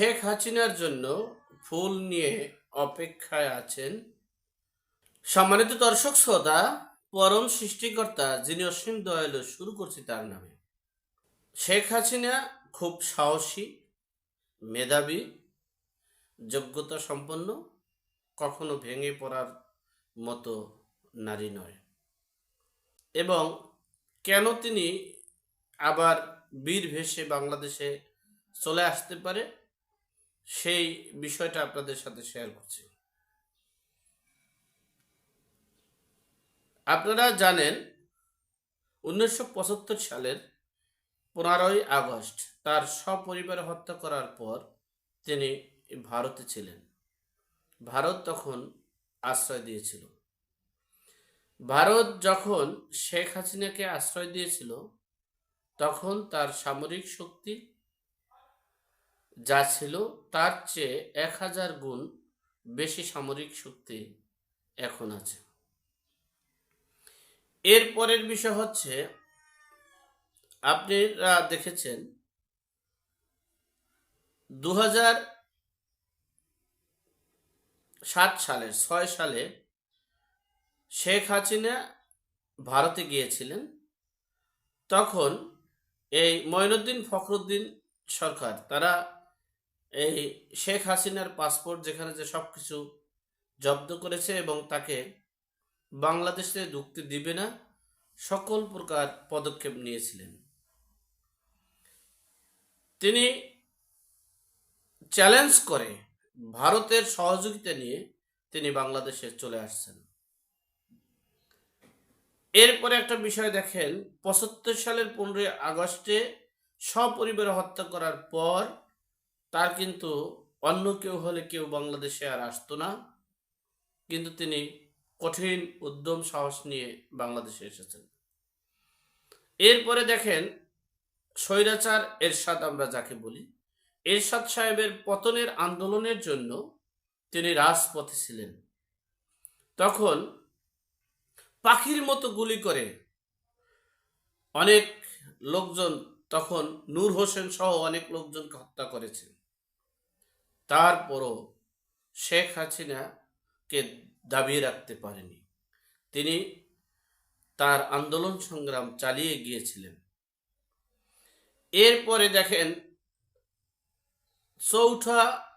শেখ হাসিনার জন্য ফুল নিয়ে অপেক্ষায় আছেন সম্মানিত দর্শক শ্রোতা, পরম সৃষ্টিকর্তা যিনি অসীম দয়ালু শুরু করছি তার নামে। শেখ হাসিনা খুব সাহসী, মেধাবী, যোগ্যতা সম্পন্ন, কখনো ভেঙে পড়ার মতো নারী নয়। এবং কেন তিনি আবার বীর ভেসে বাংলাদেশে চলে আসতে পারে? সেই বিষয়টা আপনাদের সাথে শেয়ার করছি। আপনারা জানেন, উনিশশো পঁচাত্তর সালের পনেরোই আগস্ট তার সপরিবার হত্যা করার পর তিনি ভারতে ছিলেন। ভারত তখন আশ্রয় দিয়েছিল। ভারত যখন শেখ হাসিনাকে আশ্রয় দিয়েছিল, তখন তার সামরিক শক্তি যা ছিল তার চেয়ে এক হাজার গুণ বেশি সামরিক শক্তি এখন আছে। এর পরের বিষয় হচ্ছে, আপনারা দেখেছেন দু সাত সালে, ছয় সালে শেখ হাসিনা ভারতে গিয়েছিলেন। তখন এই মঈনুদ্দিন ফখরুদ্দিন সরকার, তারা এই শেখ হাসিনার পাসপোর্ট যেখানে যে সব কিছু জব্দ করেছে এবং তাকে বাংলাদেশে ঢুকতে দিবে না, সকল প্রকার পদক্ষেপ নিয়েছিলেন। তিনি চ্যালেঞ্জ করে ভারতের সহযোগিতা নিয়ে তিনি বাংলাদেশে চলে আসছেন। এরপরে একটা বিষয় দেখেন, পঁচাত্তর সালের পনেরোই আগস্টে সপরিবারে হত্যা করার পর তার কিন্তু অন্য কেউ হলে কেউ বাংলাদেশে আর আসতো না। কিন্তু তিনি কঠিন, উদ্যম, সাহস নিয়ে বাংলাদেশে এসেছেন। এরপরে দেখেন স্বৈরাচার এরশাদ আমরা যাকে বলি। এরশাদ সাহেবের পতনের আন্দোলনের জন্য তিনি রাজপথে ছিলেন। তখন পাখির মতো গুলি করে অনেক লোকজন, তখন নূর হোসেন সহ অনেক লোকজনকে হত্যা করেছে তারপরও শেখ হাসিনাকে দাবিয়ে রাখতে পারেনি। তিনি তার আন্দোলন সংগ্রাম চালিয়ে গিয়েছিলেন। এরপরে দেখেন, চৌঠা,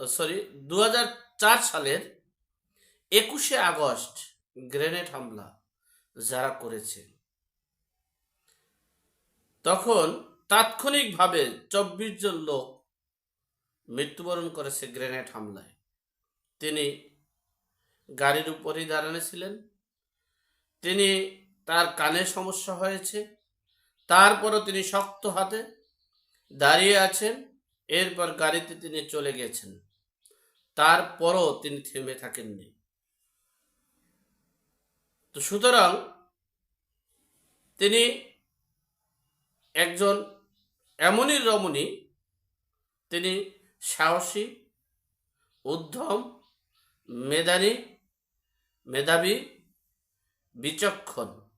সরি দু হাজার চার সালের একুশে আগস্ট গ্রেনেড হামলা যারা করেছে। তখন তাৎক্ষণিকভাবে চব্বিশ জন লোক মৃত্যুবরণ করেছে গ্রেনেড হামলায়। তিনি গাড়ির উপরেই দাঁড়ানো ছিলেন তিনি তার কানে সমস্যা হয়েছে। তারপরও তিনি শক্ত হাতে দাঁড়িয়ে আছেন। এরপর গাড়িতে তিনি চলে গেছেন। তারপরও তিনি থেমে থাকেননি। তো সুতরাং তিনি একজন এমনই রমণী, তিনি সাহসী উদ্যম মেধানী, মেধাবী, বিচক্ষণ।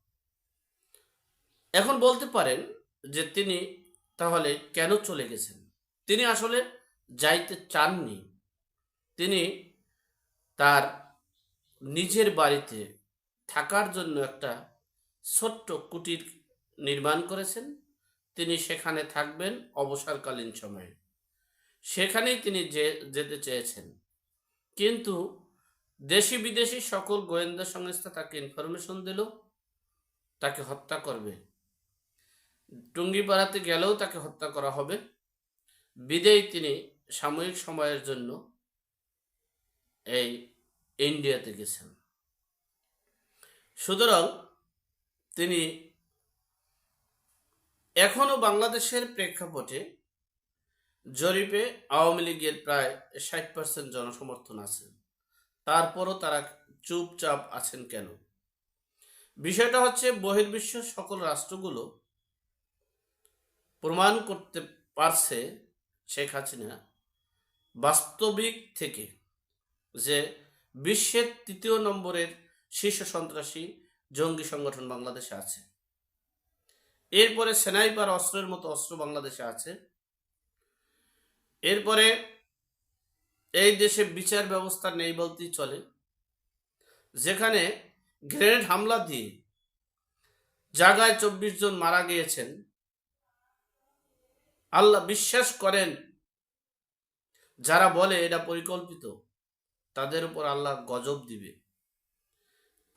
এখন বলতে পারেন যে তিনি তাহলে কেন চলে গেছেন? তিনি আসলে যাইতে চাননি। তিনি তার নিজের বাড়িতে থাকার জন্য একটা ছোট্ট কুটির নির্মাণ করেছেন। তিনি সেখানে থাকবেন অবসরকালীন সময়ে। সেখানেই তিনি যে, যেতে চেয়েছেন। কিন্তু দেশি বিদেশি সকল গোয়েন্দা সংস্থা তাকে ইনফরমেশন দিল, তাকে হত্যা করবে। টুঙ্গিপাড়াতে গেলেও তাকে হত্যা করা হবে। বিদেয় তিনি সাময়িক সময়ের জন্য এই ইন্ডিয়াতে গেছেন। সুতরাং তিনি এখনও বাংলাদেশের প্রেক্ষাপটে জরিপে আওয়ামী লীগের প্রায় ষাট পার্সেন্ট জনসমর্থন আছে। তারপরও তারা চুপচাপ আছেন কেন? বিষয়টা হচ্ছে বহির্বিশ্ব সকল রাষ্ট্রগুলো প্রমাণ করতে পারছে শেখ হাসিনা বাস্তবিক থেকে যে বিশ্বের তৃতীয় নম্বরের শীর্ষ সন্ত্রাসী জঙ্গি সংগঠন বাংলাদেশে আছে। এরপরে সেনাইপার অস্ত্রের মতো অস্ত্র বাংলাদেশে আছে। এরপরে এই দেশে বিচার ব্যবস্থা নেই বলতেই চলে, যেখানে গ্রেনেড হামলা দিয়ে জায়গায় চব্বিশ জন মারা গিয়েছেন। আল্লাহ বিশ্বাস করেন, যারা বলে এটা পরিকল্পিত, তাদের উপর আল্লাহ গজব দিবে।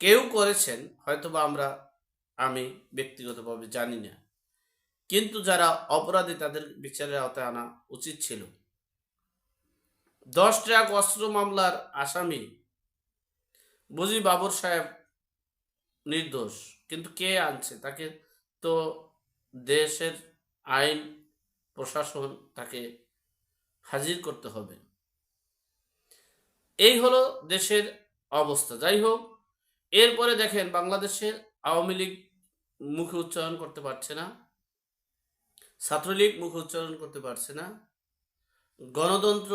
কেউ করেছেন, হয়তোবা আমরা, আমি ব্যক্তিগতভাবে জানি না। কিন্তু যারা অপরাধী তাদের বিচারের আওতায় আনা উচিত ছিল। দশ ট্রাক অস্ত্র মামলার আসামি বুঝি বাবর সাহেব নির্দোষ, কিন্তু কে আনছে? তাকে তো দেশের আইন, প্রশাসন তাকে হাজির করতে হবে। এই হলো দেশের অবস্থা। যাই হোক, এরপরে দেখেন বাংলাদেশের আওয়ামী লীগ মুখে উচ্চারণ করতে পারছে না। ছাত্রলীগ মুখ উচ্চারণ করতে পারছে না। গণতন্ত্র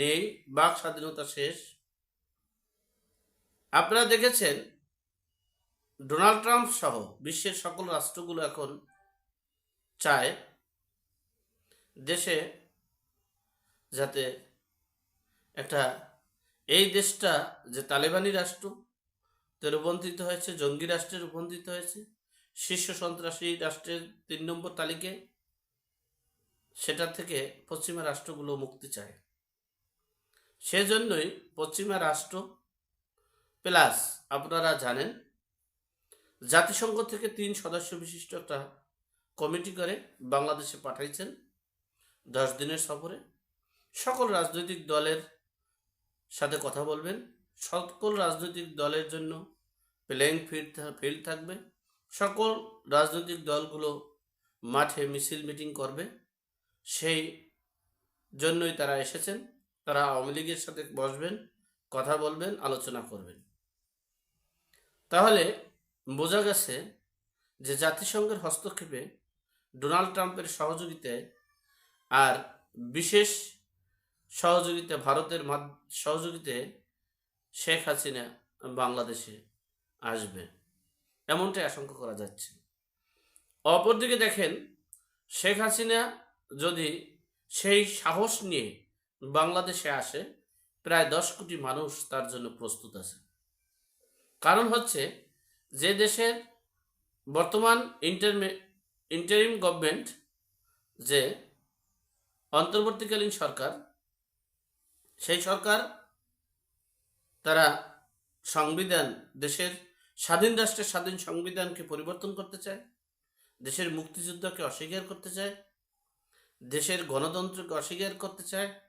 নেই, বাক স্বাধীনতা শেষ। আপনারা দেখেছেন, ডোনাল্ড ট্রাম্প সহ বিশ্বের সকল রাষ্ট্রগুলো এখন চায় দেশে যাতে একটা, এই দেশটা যে তালেবানি রাষ্ট্র, তে রূপান্তরিত হয়েছে, জঙ্গি রাষ্ট্রে রূপান্তরিত হয়েছে, শীর্ষ সন্ত্রাসী রাষ্ট্রের তিন নম্বর তালিকায় সেটা থেকে পশ্চিমা রাষ্ট্রগুলো মুক্তি চায়। সেজন্যই পশ্চিমা রাষ্ট্র, প্লাস আপনারা জানেন, জাতিসংঘ থেকে তিন সদস্য বিশিষ্ট একটা কমিটি করে বাংলাদেশে পাঠাইছেন দশ দিনের সফরে। সকল রাজনৈতিক দলের সাথে কথা বলবেন, সকল রাজনৈতিক দলের জন্য প্লেইং ফিল্ড ফিল্ড থাকবে, সকল রাজনৈতিক দলগুলো মাঠে মিছিল মিটিং করবে। সেই জন্যই তারা এসেছেন। তারা আওয়ামী লীগের সাথে বসবেন, কথা বলবেন, আলোচনা করবেন। তাহলে বোঝা গেছে যে জাতিসংঘের হস্তক্ষেপে ডোনাল্ড ট্রাম্পের সহযোগিতায় আর বিশেষ সহযোগিতা ভারতের সহযোগিতায় শেখ হাসিনা বাংলাদেশে আসবে। এমনটাই আশঙ্কা করা যাচ্ছে। অপরদিকে দেখেন শেখ হাসিনা যদি সেই সাহস নিয়ে বাংলাদেশে আসে, প্রায় দশ কোটি মানুষ তার জন্য প্রস্তুত আছে। কারণ হচ্ছে যে দেশের বর্তমান ইন্টারমে, ইন্টারিম গভর্নমেন্ট যে অন্তর্বর্তীকালীন সরকার, সেই সরকার তারা সংবিধান, দেশের স্বাধীন রাষ্ট্রের স্বাধীন সংবিধানকে পরিবর্তন করতে চায়, দেশের মুক্তিযুদ্ধকে অস্বীকার করতে চায় দেশের গণতন্ত্রকে অস্বীকার করতে চায়,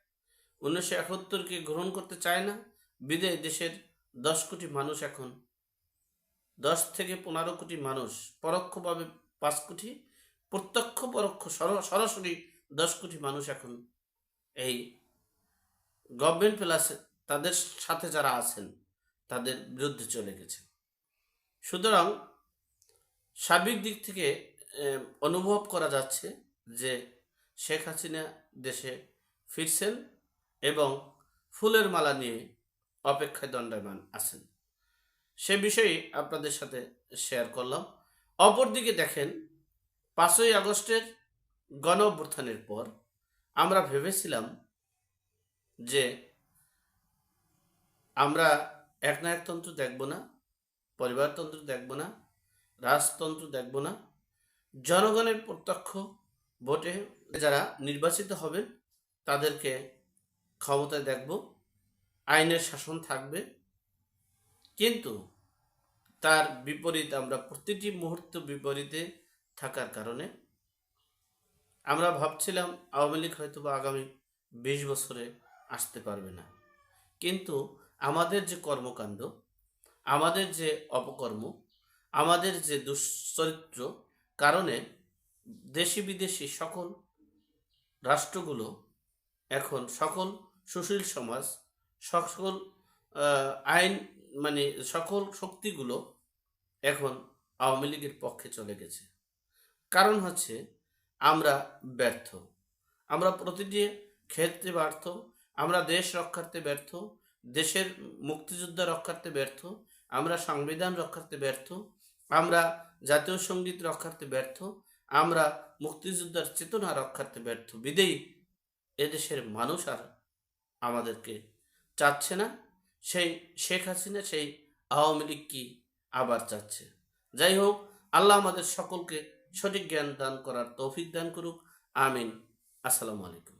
উনিশশো একাত্তরকে গ্রহণ করতে চায় না বিদে দেশের দশ কোটি মানুষ এখন। দশ থেকে পনেরো কোটি মানুষ পরোক্ষভাবে পাঁচ কোটি, প্রত্যক্ষ পরোক্ষ সর- সরাসরি দশ কোটি মানুষ এখন এই গভর্নমেন্ট প্লাস তাদের সাথে যারা আছেন, তাদের বিরুদ্ধে চলে গেছে। সুতরাং সার্বিক দিক থেকে অনুভব করা যাচ্ছে যে শেখ হাসিনা দেশে ফিরছেন এবং ফুলের মালা নিয়ে অপেক্ষায় দণ্ডায়মান আছেন। সে বিষয়ে আপনাদের সাথে শেয়ার করলাম। অপরদিকে দেখেন, পাঁচই আগস্টের গণ অভ্যুত্থানের পর আমরা ভেবেছিলাম যে আমরা একনায়কতন্ত্র দেখব না, পরিবারতন্ত্র দেখব না, রাজতন্ত্র দেখব না, জনগণের প্রত্যক্ষ ভোটে যারা নির্বাচিত হবেন, তাদেরকে ক্ষমতায় দেখব, আইনের শাসন থাকবে। কিন্তু তার বিপরীত আমরা প্রতিটি মুহূর্ত বিপরীতে থাকার কারণে আমরা ভাবছিলাম আওয়ামী লীগ হয়তো বা আগামী বিশ বছরে আসতে পারবে না। কিন্তু আমাদের যে কর্মকাণ্ড, আমাদের যে অপকর্ম, আমাদের যে দুশ্চরিত্র, কারণে দেশি বিদেশি সকল রাষ্ট্রগুলো এখন সকল সুশীল সমাজ, সকল আইন মানে সকল শক্তিগুলো এখন আওয়ামী লীগের পক্ষে চলে গেছে। কারণ হচ্ছে আমরা ব্যর্থ। আমরা প্রতিটি ক্ষেত্রে ব্যর্থ। আমরা দেশ রক্ষার্থে ব্যর্থ। দেশের মুক্তিযুদ্ধ রক্ষার্থে ব্যর্থ। আমরা সংবিধান রক্ষার্থে ব্যর্থ। আমরা জাতীয় সংগীত রক্ষার্থে ব্যর্থ। আমরা মুক্তিযোদ্ধার চেতনা রক্ষার্থে ব্যর্থ। বিদেই এদেশের মানুষ আর আমাদেরকে চাচ্ছে না। সেই শেখ হাসিনা, সেই আওয়ামী লীগ কি আবার চাচ্ছে? যাই হোক, আল্লাহ আমাদের সকলকে সঠিক জ্ঞান দান করার তৌফিক দান করুক। আমিন। আসসালামু আলাইকুম।